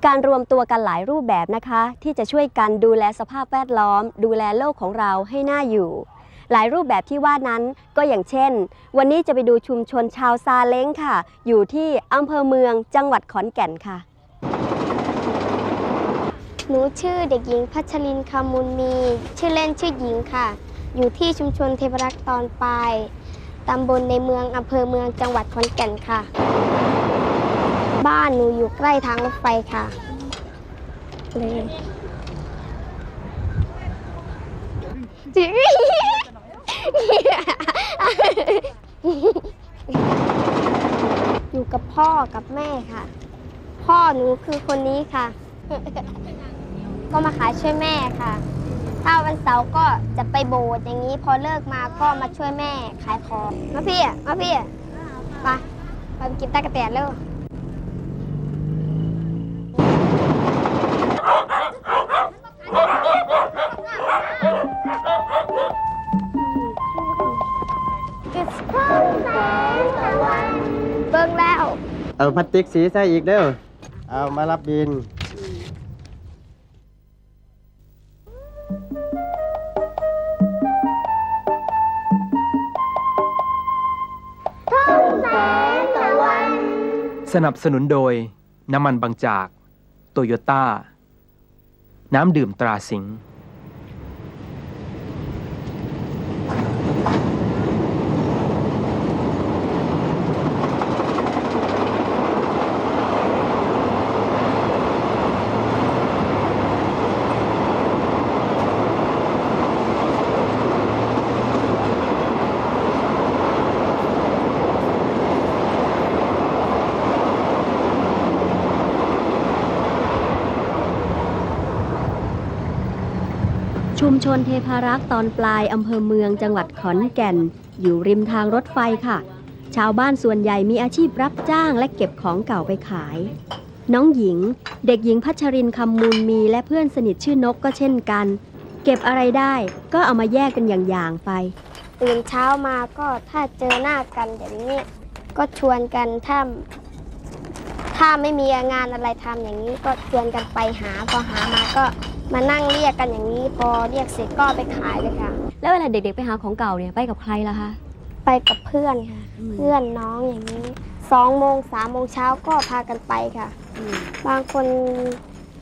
มีการรวมตัวกันหลายรูปแบบนะคะ ที่จะช่วยกันดูแลสภาพแวดล้อม ดูแลโลกของเราให้น่าอยู่ หลายรูปแบบที่ว่านั้นก็อย่างเช่น วันนี้จะไปดูชุมชนชาวซาเล้งค่ะ อยู่ที่อำเภอเมืองจังหวัดขอนแก่นค่ะ หนูชื่อเด็กหญิงพัชรินคำมูลมี ชื่อเล่นชื่อหญิงค่ะ อยู่ที่ชุมชนเทพรักษ์ตอนปลายตำบลในเมืองอำเภอเมืองจังหวัดขอนแก่นค่ะ บ้านหนูอยู่ใกล้ทางรถไฟค่ะเลยจิอยู่กับพ่อกับแม่ค่ะ พ่อหนูคือคนนี้ค่ะ ก็มาขายช่วยแม่ค่ะ ถ้าวันเสาร์ก็จะไปโบสถ์อย่างนี้ พอเลิกมาก็มาช่วยแม่ขายของมาพี่อะมาพี่อะมาไปกินตะกะแตนเร็ว พลาสติกสีใส่อีกเด้อเอามารับบิน สนับสนุนโดย น้ำมันบางจาก โตโยต้า น้ำดื่มตราสิงห์ นเทพารักษ์ตอนปลายอำเภอเมืองจังหวัดขอนแก่น อยู่ริมทางรถไฟค่ะ ชาวบ้านส่วนใหญ่มีอาชีพรับจ้างและเก็บของเก่าไปขาย น้องหญิง เด็กหญิงพัชรินคำมูลมีและเพื่อนสนิทชื่อนกก็เช่นกัน เก็บอะไรได้ก็เอามาแยกเป็นอย่างๆไป ตื่นเช้ามาก็ถ้าเจอหน้ากันอย่างนี้ ก็ชวนกันถ้าถ้าไม่มีงานอะไรทำอย่างนี้ก็ชวนกันไปหาพอหามาก็ มานั่งเรียกกันอย่างนี้ พอเรียกเสร็จก็ไปขายเลยค่ะ แล้วเวลาเด็กๆไปหาของเก่าเนี่ยไปกับใครล่ะคะ ไปกับเพื่อนค่ะ เพื่อนน้องอย่างนี้สองโมงสามโมงเช้าก็พากันไปค่ะ บางคน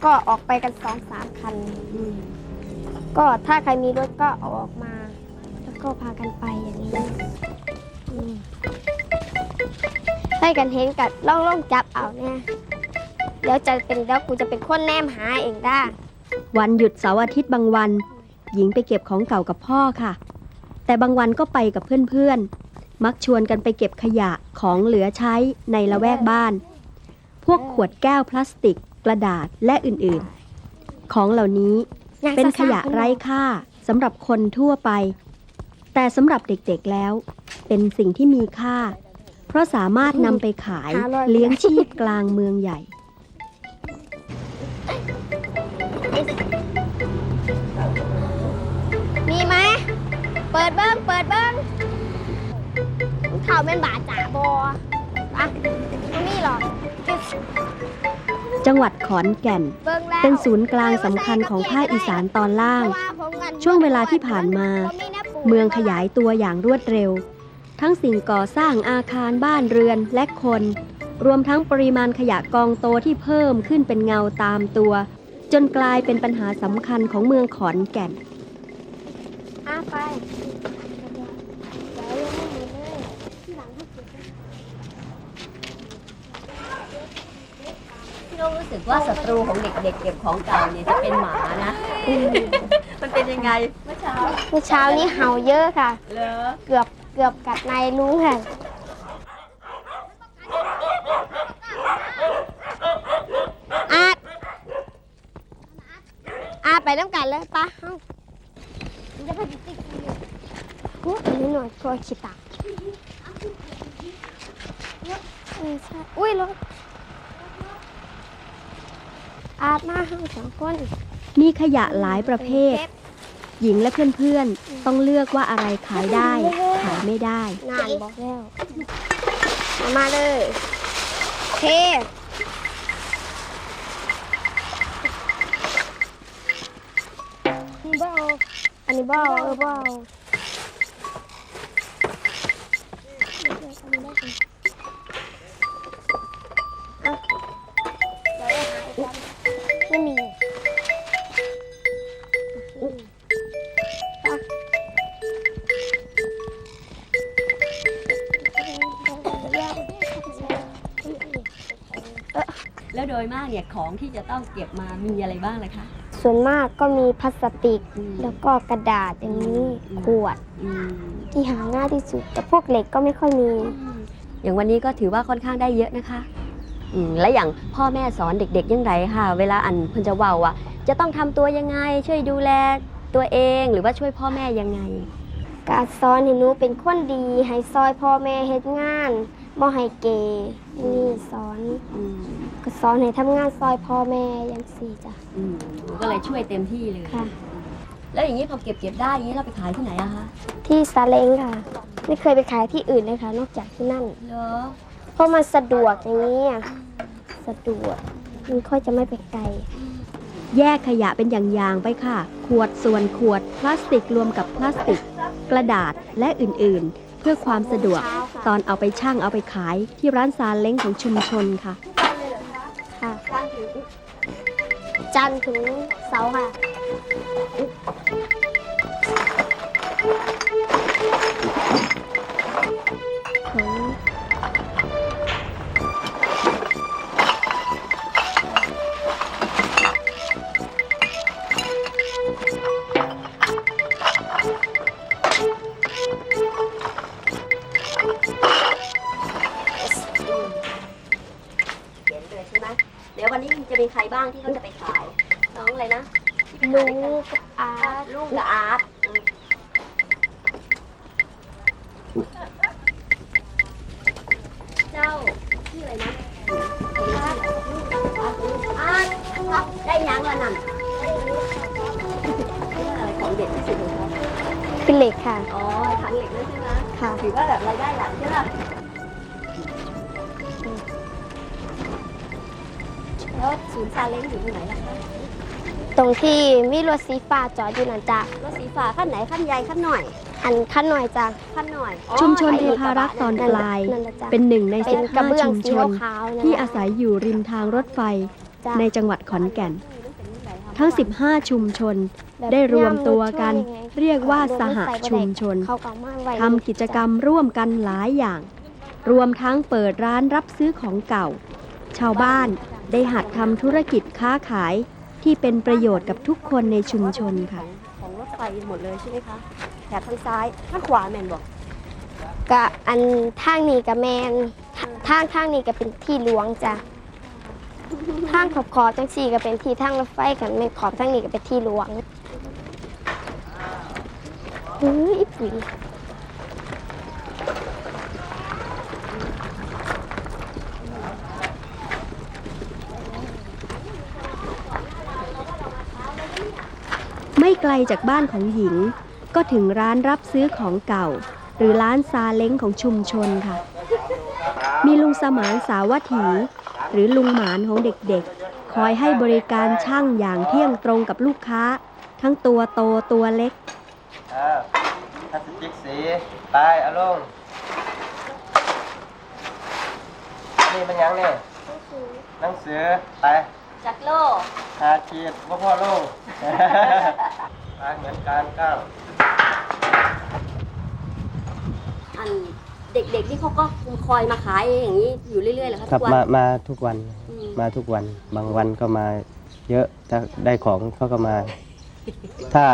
ก็ออกไปกันสองสามคัน ก็ถ้าใครมีรถก็เอาออกมา แล้วก็พากันไปอย่างนี้อืมให้กันเห็นกันล่องล่องจับเอาเนี่ยเดี๋ยวจะเป็นเดี๋ยวกูจะเป็นคนแนมหาเองได้ วันหยุดเสาร์อาทิตย์บางวัน หญิงไปเก็บของเก่ากับพ่อค่ะ แต่บางวันก็ไปกับเพื่อนๆ มักชวนกันไปเก็บขยะของเหลือใช้ในละแวกบ้าน พวกขวดแก้วพลาสติก กระดาษและอื่นๆ ของเหล่านี้เป็นขยะไร้ค่าสำหรับคนทั่วไป แต่สำหรับเด็กๆแล้ว เป็นสิ่งที่มีค่า เพราะสามารถนำไปขายเลี้ยงชีพกลางเมืองใหญ่ ปิดเบิ้งเปิดเบิ้งเขาเป็นบาจ่าบออะไม่มีหรอกจังหวัดขอนแก่นเป็นศูนย์กลางสำคัญของภาคอีสานตอนล่าง ช่วงเวลาที่ผ่านมา เมืองขยายตัวอย่างรวดเร็ว ทั้งสิ่งก่อสร้างอาคารบ้านเรือนและคน รวมทั้งปริมาณขยะกองโตที่เพิ่มขึ้นเป็นเงาตามตัว จนกลายเป็นปัญหาสำคัญของเมืองขอนแก่นอะไปเดี๋ยวยังไม่หมดเลยที่หลังให้เก็บไว้ พี่โน้รู้สึกว่าศัตรูของเด็กๆเก็บของเก่าเนี่ยจะเป็นหมานะ มันเป็นยังไงเมื่อเช้าเมื่อเช้านี้เห่าเยอะค่ะ เหรอเกือบเกือบกัดนายลุงค่ะ อาดอาดไปน้ำกันเลยปะเฮ้ามันจะไปติ๊กติ๊กอยู่อันนี้หน่อยตัวขีตาเออใช่อุ้ยรถ อาดมาห้าสองคนมีขยะหลายประเภท หญิงและเพื่อนๆ ต้องเลือกว่าอะไรขายได้ ขายไม่ได้ นานบอกแล้วเอามาเลยเทนี่เบาอันนี้เบาเออเบา แล้วโดยมากเนี่ยของที่จะต้องเก็บมามีอะไรบ้างเลยคะ ส่วนมากก็มีพลาสติก อืมแล้วก็กระดาษอย่างนี้อืม ขวดอืมที่หาง่ายที่สุด แต่พวกเหล็กก็ไม่ค่อยมี อย่างวันนี้ก็ถือว่าค่อนข้างได้เยอะนะคะอืมและอย่างพ่อแม่สอนเด็กๆยังไงค่ะ เวลาอันเพิ่นจะเว่าว่าจะต้องทำตัวยังไง ช่วยดูแลตัวเองหรือว่าช่วยพ่อแม่ยังไง การสอนให้หนูเป็นคนดี ให้ซอยพ่อแม่เฮ็ดงานบ่ให้เกนี่สอน อืม ก็สอนให้ทำงานซอยพ่อแม่อยังสี่จ้ะ อืมหนูก็เลยช่วยเต็มที่เลย ค่ะ แล้วอย่างนี้พอเก็บเก็บได้อย่างนี้เราไปขายที่ไหนอะคะที่ซาเล้งค่ะ ไม่เคยไปขายที่อื่นเลยค่ะ นอกจากที่นั่น เหรอเพราะมันสะดวกอย่างนี้อะสะดวกมันค่อยจะไม่ไปไกล แยกขยะเป็นอย่างๆไปค่ะ ขวดส่วนขวด พลาสติกรวมกับพลาสติก กระดาษและอื่นๆ เพื่อความสะดวก ตอนเอาไปช่างเอาไปขายที่ร้านซาเล้งของชุมชนค่ะ ค่ะ จันทร์ถึงเสาร์ค่ะเขี จะมีใครบ้างที่เขาจะไปขาย น้องอะไรนะ ที่ไปลุขายงด้วยกันกับอาร์ตลูกกับอาร์ต ที่มีรถสีฟ้าจอดอยู่นั่นจ้ะรถสีฟ้าขั้นไหนขั้นใหญ่ขั้นหน่อย อันขั้นหน่อยจ้ะขั้นหน่อยชุมชนอ๋อเทพารักษ์ตอนนั่ปนแหละลาย นั่นแหละจ้ะ เป็นหนึ่งใน เป็นกระเบื้15 องชุมสีชนขาวๆนั่นแหละ ที่อาศัยอยู่ริมทางรถไฟ จ้ะในจังหวัดขอนแก่น ทั้ง 15 ชุมชนได้รวมตัวกันเรียกว่าสหชุมชนเขาก็มาไว้ ทำกิจกรรมร่วมกันหลายอย่าง รวมทั้งเปิดร้านรับซื้อของเก่า ชาวบ้านได้หัดทำธุรกิจค้าขาย ที่เป็นประโยชน์กับทุกคนในชุมชนค่ะ ของรถไฟหมดเลยใช่ไหมคะแถบทางซ้ายข้างขวาแมนบอกกะอันทางนี้กับแมนททางทางนี้ก็เป็นที่หลวงจ้ะทางขอบขอบจังสี่ก็เป็นที่ทางรถไฟกันไม่ขอบทางนี้ก็เป็นที่หลวงเฮ้ยอีปุ๋ย ไม่ไกลจากบ้านของหญิง ก็ถึงร้านรับซื้อของเก่า หรือร้านซาเล้งของชุมชนค่ะ มีลุงสมานสาวัตถี หรือลุงหมานของเด็กๆ คอยให้บริการช่างอย่างเที่ยงตรงกับลูกค้า ทั้งตัวโตตัวเล็กอ้าวพลาสติกสีไปเอาลงนี่เป็นยังเนี่ยหนังสือไป จักรโลหาขีดว่าพ่อลงไปเหมือนการก้าวอันเด็กๆที่เขาก็คอยมาขายอย่างนี้อยู่เรื่อยๆเหรอคะครัทุบกวัน มามาทุกวันอืม มาทุกวัน บางวันก็มาเยอะถ้าได้ของเขาก็มา ถ้า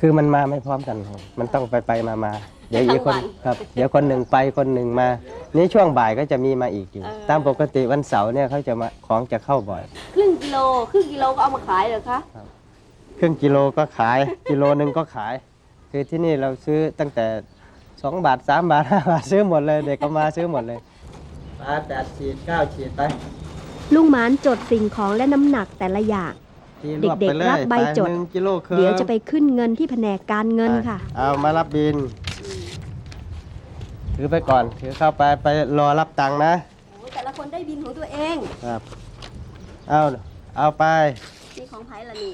คือมันมาไม่พร้อมกันครับมันต้องไปไปมามา เดี๋ยวอีกคนครับ เดี๋ยวคนหนึ่งไปคนหนึ่งมา นี่ช่วงบ่ายก็จะมีมาอีกอยู่ ตามปกติวันเสาร์เนี่ยเขาจะมาของจะเข้าบ่อย ครึ่งกิโลครึ่งกิโลก็เอามาขายเหรอคะครึ่งกิโลก็ขาย กิโลหนึ่งก็ขาย คือที่นี่เราซื้อตั้งแต่ 2 บาท 3 บาท 5 บาท ซื้อหมดเลย เด็กก็มาซื้อหมดเลยมาแปดฉีดเก้าฉีดไปลุงหมานจดสิ่งของและน้ำหนักแต่ละอย่าง ทีรวบเด็กๆไปเลยรับใบจดไปหนึ่งกิโลครึ่งเดี๋ยวจะไปขึ้นเงินที่แผนกการเงินค่ะ เอามารับบิน ถือไปก่อน ถือเข้าไปไปรอรับตังค์นะโอ้แต่ละคนได้บินของตัวเอง ครับเอาเอาไปนี่ของไผ่ละนี่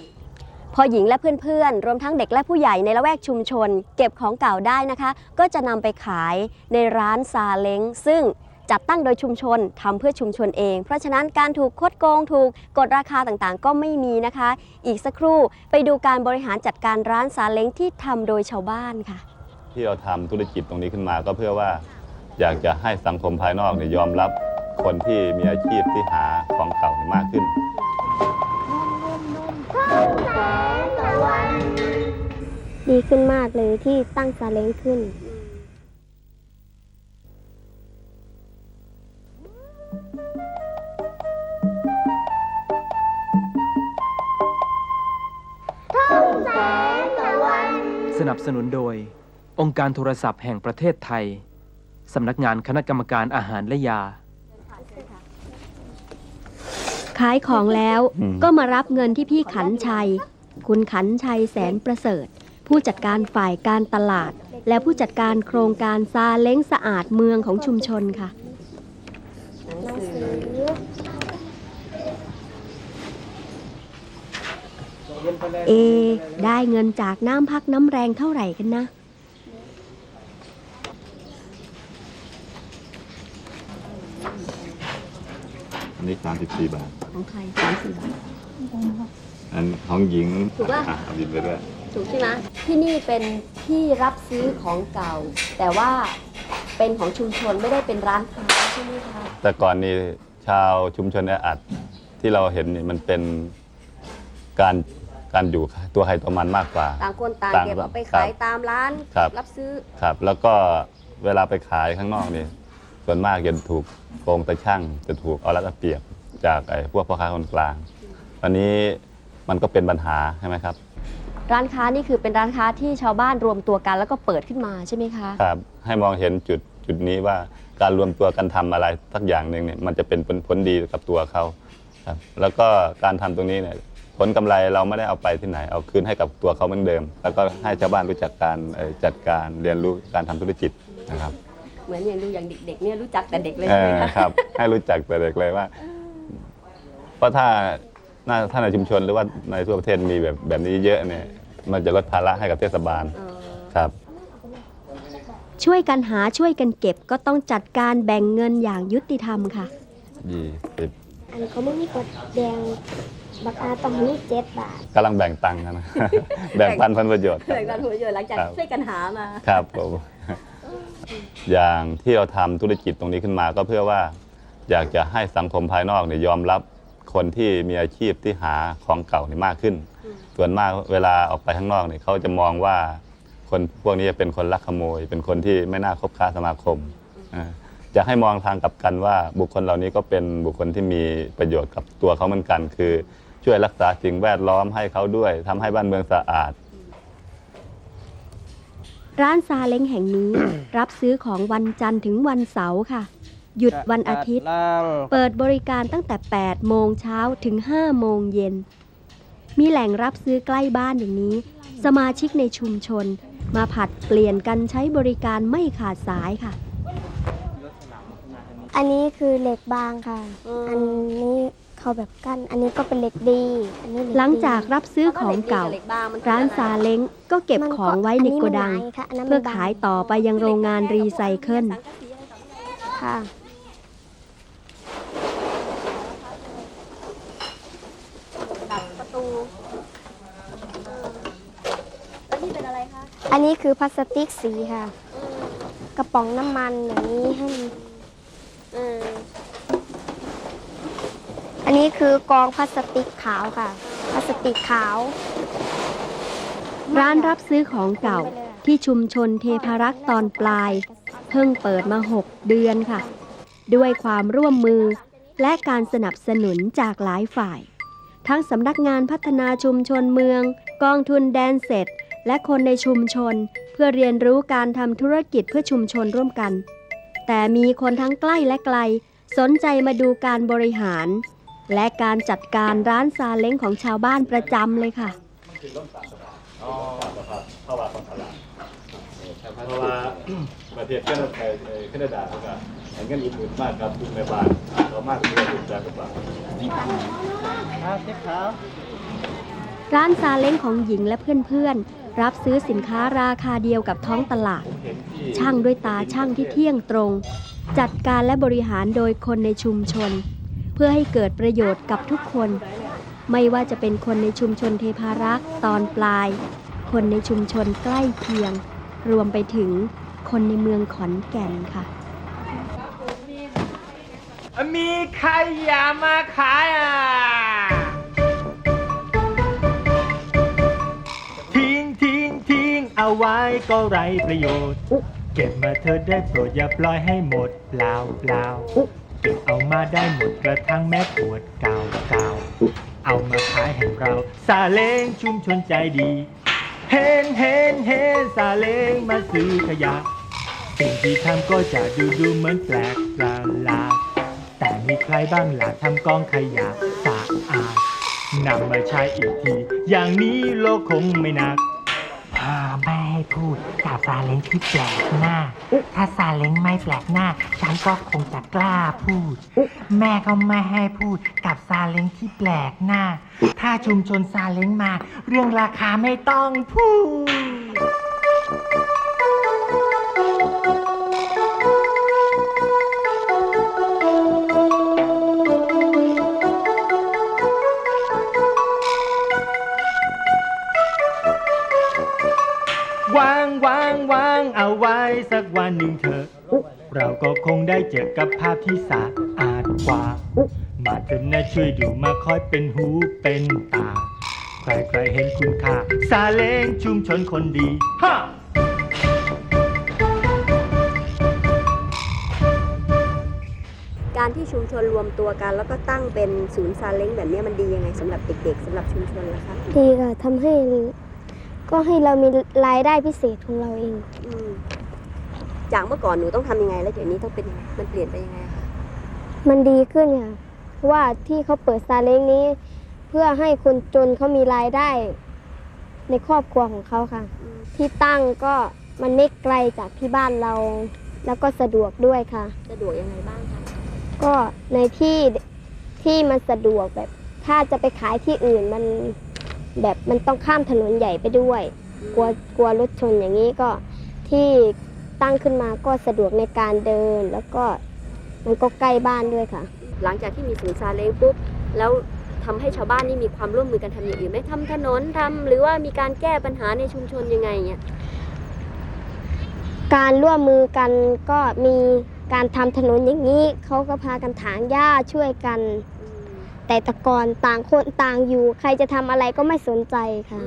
พอหญิงและเพื่อนๆ รวมทั้งเด็กและผู้ใหญ่ในละแวกชุมชน เก็บของเก่าได้นะคะ ก็จะนำไปขายในร้านซาเล้งซึ่งจัดตั้งโดยชุมชนทำเพื่อชุมชนเอง เพราะฉะนั้นการถูกคดโกงถูกกดราคาต่างๆ ก็ไม่มีนะคะ อีกสักครู่ไปดูการบริหารจัดการร้านซาเล้งที่ทำโดยชาวบ้านค่ะ ที่เราทำธุรกิจตรงนี้ขึ้นมา ก็เพื่อว่าอยากจะให้สังคมภายนอกเนี่ยยอมรับคนที่มีอาชีพที่หาของเก่าเนี่ยมากขึ้น ดีขึ้นมากเลยที่ตั้งซาเล้งขึ้น สนับสนุนโดย องค์การโทรศัพท์แห่งประเทศไทย สำนักงานคณะกรรมการอาหารและยา ขายของแล้วอืมก็มารับเงินที่พี่ขันชัย คุณขันชัยแสนประเสริฐ ผู้จัดการฝ่ายการตลาด และผู้จัดการโครงการซาเล้งสะอาดเมืองของชุมชนค่ะ เอ ได้เงินจากน้ำพักน้ำแรงเท่าไหร่กันนะ อันนี้34บาท ของใครสามสิบบาท อันของหญิงถูกปะอ่เอาหยิบไปด้วย ถูกใช่ไหมที่นี่เป็นที่รับซื้อของเก่า แต่ว่าเป็นของชุมชนไม่ได้เป็นร้านค้าใช่ไหมคะแต่ก่อนนี้ชาวชุมชนแออัดที่เราเห็นนี่มันเป็นการการอยู่ตัวใครตัวมันมากกว่า ต่างคนต่างต่างเก็บเอาไปครับขายตามร้าน ครับ รับซื้อ ครับ แล้วก็เวลาไปขายข้างนอกนี่ ส่วนมากจะถูกโกงตะช่างจะถูกเอารัดเอาเปรียบจากไอ้พวกพ่อค้าคนกลางอันนี้มันก็เป็นปัญหาใช่ไหมครับ ร้านค้านี่คือเป็นร้านค้าที่ชาวบ้านรวมตัวกันแล้วก็เปิดขึ้นมาใช่ไหมคะครับให้มองเห็นจุดจุดนี้ว่าการรวมตัวกันทำอะไรสักอย่างหนึ่งเนี่ยมันจะเป็นผลผลดีกับตัวเขาครับแล้วก็การทำตรงนี้เนี่ยผลกำไรเราไม่ได้เอาไปที่ไหน เอาคืนให้กับตัวเขาเหมือนเดิม แล้วก็ให้ชาวบ้านรู้จักการเอ่อจัดการเรียนรู้การทำธุรกิจนะครับ เหมือนอย่างดูอย่างเด็กๆเนี่ยรู้จักแต่เด็กเลยเอใช่ไหมอคะ ครับ ให้รู้จักแต่เด็กเลยว่าเพราะถ้าน่าถ้าในชุมชนหรือว่าในทั่วประเทศมีแบบแบบนี้เยอะเนี่ยมันจะลดภาระให้กับเทศบาลเออครับ ช่วยกันหาช่วยกันเก็บก็ต้องจัดการแบ่งเงินอย่างยุติธรรมค่ะ ยี่สิบอันเขาไม่มีกดแดงบักอาต้องมีเจ็ดบาท กำลังแบ่งตังค์กันนะ แบ่งปันผลประโยชน์ครับเกิดการหัวเยอะหลังจากครับ ช่วยกันหามา ครับผม อย่างที่เราทำธุรกิจตรงนี้ขึ้นมา ก็เพื่อว่าอยากจะให้สังคมภายนอกเนี่ยยอมรับคนที่มีอาชีพที่หาของเก่าเนี่ยมากขึ้น ส่วนมากเวลาออกไปข้างนอกเนี่ยเขาจะมองว่าคนพวกนี้เป็นคนลักขโมย เป็นคนที่ไม่น่าคบค้าสมาคมอ่าจะให้มองทางกลับกันว่าบุคคลเหล่านี้ก็เป็นบุคคลที่มีประโยชน์กับตัวเขาเหมือนกัน คือช่วยรักษาสิ่งแวดล้อมให้เขาด้วยทำให้บ้านเมืองสะอาด ร้านซาเล้งแห่งนี้ รับซื้อของวันจันทร์ถึงวันเสาร์ค่ะ หยุดวันอาทิตย์ล่างเปิดบริการตั้งแต่ 8 โมงเช้าถึง 5 โมงเย็น มีแหล่งรับซื้อใกล้บ้านอย่างนี้ สมาชิกในชุมชน มาผัดเปลี่ยนกันใช้บริการไม่ขาดสายค่ะ อันนี้คือเหล็กบางค่ะอืมอันนี้ เขาเขาแบบกั้น อันนี้ก็เป็นเหล็กดี อันนี้เล็ดีหลังจากรับซื้อของเก่า ร้านซาเล้งก็เก็บของไว้ในโกดังอันนี้มันหนาค่ะอันนั้นมันเพื่อขายต่อไปยังโรงงานรีไซเคิลค่ะประตูแล้วนี่เป็นอะไรคะอันนี้คือพลาสติกสีค่ะ กระป๋องน้ำมันอย่างนี้ให้มันเอันนี้คือกองพลาสติกขาวค่ะ พลาสติกขาว ร้านรับซื้อของเก่าที่ชุมชนเทพารักษ์ตอนปลาย เพิ่งเปิดมา6เดือนค่ะ ด้วยความร่วมมือและการสนับสนุนจากหลายฝ่าย ทั้งสำนักงานพัฒนาชุมชนเมือง กองทุนแดนเสร็จ และคนในชุมชน เพื่อเรียนรู้การทำธุรกิจเพื่อชุมชนร่วมกัน แต่มีคนทั้งใกล้และไกล สนใจมาดูการบริหาร และการจัดการร้านซาเล้งของชาวบ้านประจำเลยค่ะเพราะว่าประเทศแคนาดาแคนาดาเขาก็ให้เงินอุดหนุนมากครับทุกแม่บ้านเขามากที่สุดจากกระเป๋าร้านซาเล้งของหญิงและเพื่อนๆ รับซื้อสินค้าราคาเดียวกับท้องตลาด ช่างด้วยตาช่างที่เที่ยงตรง จัดการและบริหารโดยคนในชุมชน เพื่อให้เกิดประโยชน์กับทุกคน ไม่ว่าจะเป็นคนในชุมชนเทพารักษ์ตอนปลาย คนในชุมชนใกล้เคียง รวมไปถึงคนในเมืองขอนแก่นค่ะ มีใครอยากมาขายอะ ทิ้งทิ้งทิ้งเอาไว้ก็ไรประโยชน์ เก็บมาเธอได้โปรดอย่าปล่อยให้หมดเปล่าเปล่า เอามาได้หมดกระทั่งแม่ปวดเก่าเก่าเอามาขายให้เราซาเล้งชุมชนใจดีเห็นเห็นเห็นซาเล้งมาซื้อขยะสิ่งที่ทำก็จะดูดูเหมือนแปลกประหลาดแต่มีใครบ้างล่ะทำกองขยะสะอาดนำมาใช้อีกที อย่างนี้โลกคงไม่หนักพ่อไม่ ให้พูดกับซาเล้งที่แปลกหน้า ถ้าซาเล้งไม่แปลกหน้า ฉันก็คงจะกล้าพูด แม่ก็ไม่ให้พูดกับซาเล้งที่แปลกหน้า ถ้าชุมชนซาเล้งมา เรื่องราคาไม่ต้องพูด เอาไว้สักวันหนึ่งเถอะ เราก็คงได้เจอกับภาพที่สะอาดกว่า มาเถอะนะช่วยดูมาคอยเป็นหูเป็นตา ใครใครๆเห็นคุณค่าซาเล้งชุมชนคนดีฮะการที่ชุมชนรวมตัวกัน แล้วก็ตั้งเป็นศูนย์ซาเล้งแบบนี้มันดียังไงสำหรับเด็ก ๆสำหรับชุมชนล่ะคะดีค่ะทำให้ก็ให้เรามีรายได้พิเศษของเราเองอืม จากเมื่อก่อนหนูต้องทำยังไง แล้วเดี๋ยวนี้ต้องเป็นยังไงมันเปลี่ยนไปยังไงอะคะมันดีขึ้นค่ะเพราะว่าที่เขาเปิดซาเล้งนี้ เพื่อให้คนจนเขามีรายได้ ในครอบครัวของเขาค่ะ ที่ตั้งก็มันไม่ไกลจากที่บ้านเรา แล้วก็สะดวกด้วยค่ะ สะดวกยังไงบ้างคะก็ในที่ที่มันสะดวกแบบ ถ้าจะไปขายที่อื่นมันแบบมันต้องข้ามถนนใหญ่ไปด้วย กลัวกลัวรถชนอย่างนี้ก็ที่ ตั้งขึ้นมาก็สะดวกในการเดิน แล้วก็มันก็ใกล้บ้านด้วยค่ะ หลังจากที่มีศูนย์ซาเล้งปุ๊บแล้วทำให้ชาวบ้านนี่มีความร่วมมือกันทำอย่างอื่นไหมทำถนนทำหรือว่ามีการแก้ปัญหาในชุมชนยังไงเนี่ยการร่วมมือกันก็มีการทำถนนอย่างนี้เขาก็พากันถางหญ้าช่วยกัน แต่แตะกอนต่างคนต่างอยู่ ใครจะทำอะไรก็ไม่สนใจค่ะ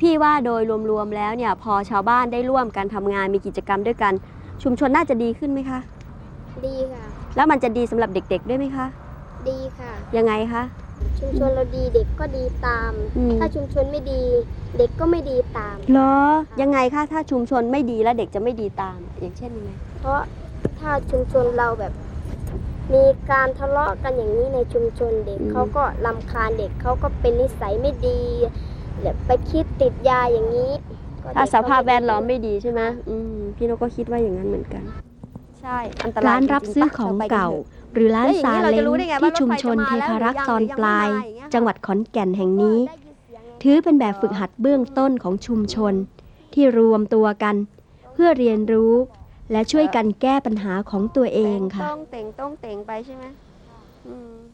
พี่ว่าโดยรวมๆแล้วเนี่ยพอชาวบ้านได้ร่วมกันทำงานมีกิจกรรมด้วยกัน ชุมชนน่าจะดีขึ้นไหมคะ ดีค่ะ แล้วมันจะดีสำหรับเด็กๆด้วยไหมคะ ดีค่ะ ยังไงคะ ชุมชนเราดีเด็กก็ดีตาม อืม ถ้าชุมชนไม่ดี เด็กก็ไม่ดีตาม เหรอ ยังไงคะถ้าชุมชนไม่ดีแล้วเด็กจะไม่ดีตาม อย่างเช่นยังไง เพราะถ้าชุมชนเราแบบ มีการทะเลาะกันอย่างนี้ในชุมชนเด็กอืม เขาก็ลำคาญเด็กเขาก็เป็นนิสัยไม่ดี แบบไปคิดติดยาอย่างนี้ก็เด็กถ้าสภาพก็แวดล้อมไม่ดีใช่ไหมอืมพี่นกก็คิดว่าอย่างนั้นเหมือนกัน ใช่อันตรายร้านรับจงๆซื้อปะของรไปนเก่าถอะหรือร้านแล้วอย่างซานี้เราเล้จะงรู้ได้ไงว่าที่รถไฟชุมชนจะเทมาแล้วพารักษ์หรือยังตอนปลายหรือยังไม่มาอย่างเงี้ยจังหวัดขอนแก่นแห่งนี้ ถือเป็นแบบฝึกหัดเบื้องต้นของชุมชน ที่รวมตัวกัน เพื่อเรียนรู้ และช่วยกันแก้ปัญหาของตัวเองค่ะต้องเต่งต้องเต่งไปใช่ไหมอืม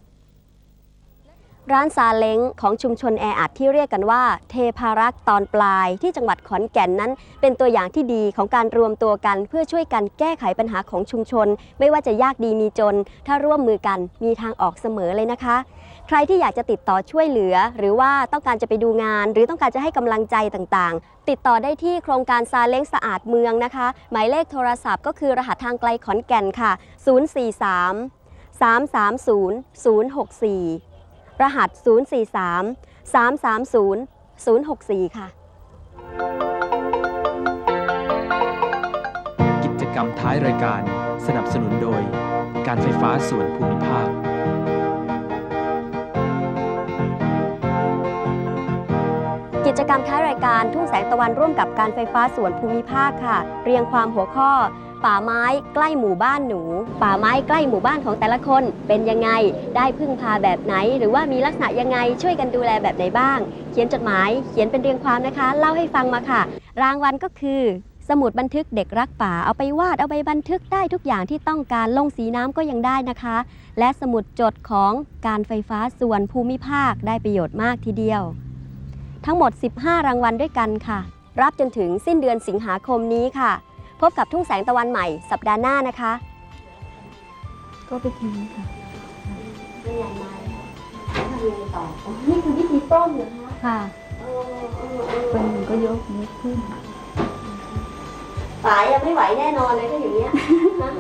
ร้านซาเล้งของชุมชนแออัดที่เรียกกันว่า เทพารักษ์ตอนปลายที่จังหวัดขอนแก่นนั้น เป็นตัวอย่างที่ดีของการรวมตัวกัน เพื่อช่วยกันแก้ไขปัญหาของชุมชน ไม่ว่าจะยากดีมีจน ถ้าร่วมมือกันมีทางออกเสมอเลยนะคะ ใครที่อยากจะติดต่อช่วยเหลือ หรือว่าต้องการจะไปดูงาน หรือต้องการจะให้กำลังใจต่างๆ ติดต่อได้ที่โครงการซาเล้งสะอาดเมืองนะคะ หมายเลขโทรศัพท์ก็คือรหัสทางไกลขอนแก่นค่ะ 043 330 064 รหัส 043 330 064 ค่ะ กิจกรรมท้ายรายการสนับสนุนโดย การไฟฟ้าส่วนภูมิภาคกิจกรรมท้ายรายการทุ่งแสงตะวันร่วมกับการไฟฟ้าส่วนภูมิภาคค่ะ เรียงความหัวข้อ ป่าไม้ใกล้หมู่บ้านหนู ป่าไม้ใกล้หมู่บ้านของแต่ละคนเป็นยังไง ได้พึ่งพาแบบไหน หรือว่ามีลักษณะยังไงช่วยกันดูแลแบบไหนบ้าง เขียนจดหมาย เขียนเป็นเรียงความนะคะ เล่าให้ฟังมาค่ะ รางวัลก็คือ สมุดบันทึกเด็กรักป่าเอาไปวาดเอาไปบันทึกได้ทุกอย่างที่ต้องการลงสีน้ำก็ยังได้นะคะ และสมุดจดของการไฟฟ้าส่วนภูมิภาคได้ประโยชน์มากทีเดียว ทั้งหมด 15 รางวัลด้วยกันค่ะ รับจนถึงสิ้นเดือนสิงหาคมนี้ค่ะ พบกับทุ่งแสงตะวันใหม่สัปดาห์หน้านะคะ ก็ไปกินค่ะเป็นอย่างไรทำยังไงต่ออ๋อนี่คือวิธีต้มเหรอคะค่ะเออเออเออเป็นก็ยกนิ้วขึ้นสายยังไม่ไหวแน่นอนเลยถ้าอย่างเงี้ยนะ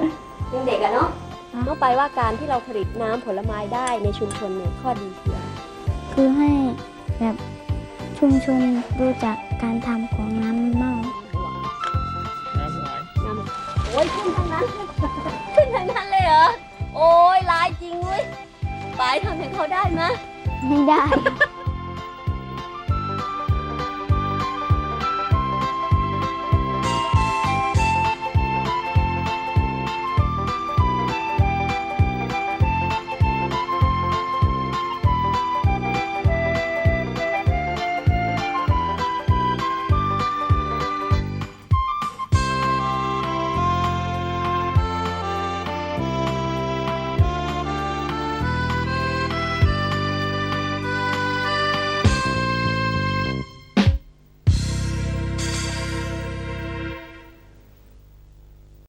ยังเด็กอะเนาะอะต้องไปว่าการที่เราผลิตน้ำผลไม้ได้ในชุมชนเนี่ยข้อดีคืออะไรคือให้แบบชุมชนรู้จักการทำของน้ำเมา โอ้ยขึ้นทางนั้น ขึ้นทางนั้นเลยเหรอ โอ้ยลายจริงเว้ยปายทำให้เขาได้ไหมไม่ได้